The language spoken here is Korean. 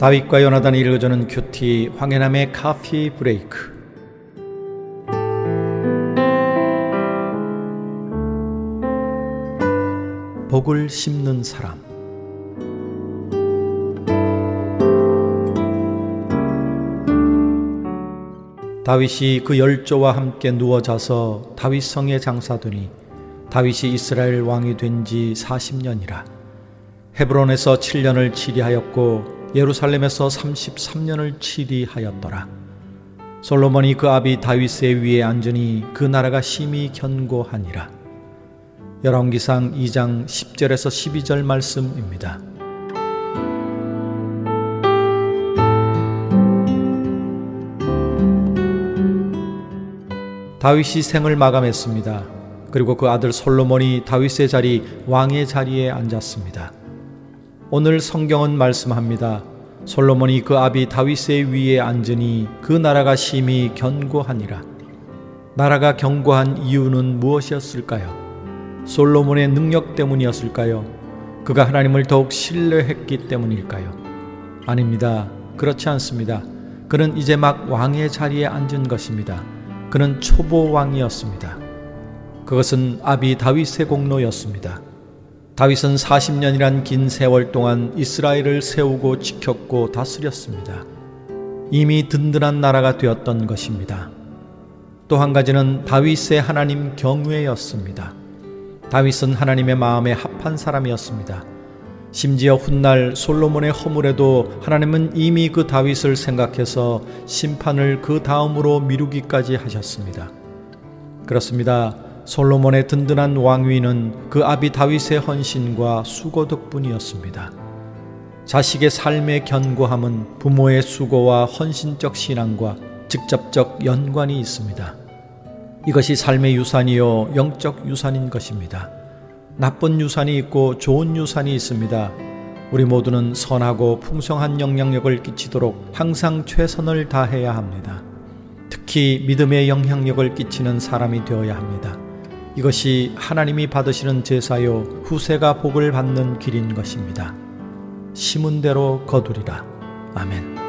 다윗과 요나단이 읽어주는 큐티 황해남의 카피 브레이크. 복을 심는 사람. 다윗이 그 열조와 함께 누워 자서 다윗 성에 장사되니 다윗이 이스라엘 왕이 된 지 40년이라. 헤브론에서 7년을 치리하였고 예루살렘에서 33년을 치리하였더라 솔로몬이 그 아비 다윗의 위에 앉으니 그 나라가 심히 견고하니라 열왕기상 2장 10절에서 12절 말씀입니다. 다윗이 생을 마감했습니다. 그리고 그 아들 솔로몬이 다윗의 자리 왕의 자리에 앉았습니다. 오늘 성경은 말씀합니다. 솔로몬이 그 아비 다윗의 위에 앉으니 그 나라가 심히 견고하니라. 나라가 견고한 이유는 무엇이었을까요? 솔로몬의 능력 때문이었을까요? 그가 하나님을 더욱 신뢰했기 때문일까요? 아닙니다. 그렇지 않습니다. 그는 이제 막 왕의 자리에 앉은 것입니다. 그는 초보 왕이었습니다. 그것은 아비 다윗의 공로였습니다. 다윗은 40년이란 긴 세월 동안 이스라엘을 세우고 지켰고 다스렸습니다. 이미 든든한 나라가 되었던 것입니다. 또 한 가지는 다윗의 하나님 경외였습니다. 다윗은 하나님의 마음에 합한 사람이었습니다. 심지어 훗날 솔로몬의 허물에도 하나님은 이미 그 다윗을 생각해서 심판을 그 다음으로 미루기까지 하셨습니다. 그렇습니다. 솔로몬의 든든한 왕위는 그 아비 다윗의 헌신과 수고 덕분이었습니다. 자식의 삶의 견고함은 부모의 수고와 헌신적 신앙과 직접적 연관이 있습니다. 이것이 삶의 유산이요 영적 유산인 것입니다. 나쁜 유산이 있고 좋은 유산이 있습니다. 우리 모두는 선하고 풍성한 영향력을 끼치도록 항상 최선을 다해야 합니다. 특히 믿음의 영향력을 끼치는 사람이 되어야 합니다. 이것이 하나님이 받으시는 제사요 후세가 복을 받는 길인 것입니다. 심은 대로 거두리라. 아멘.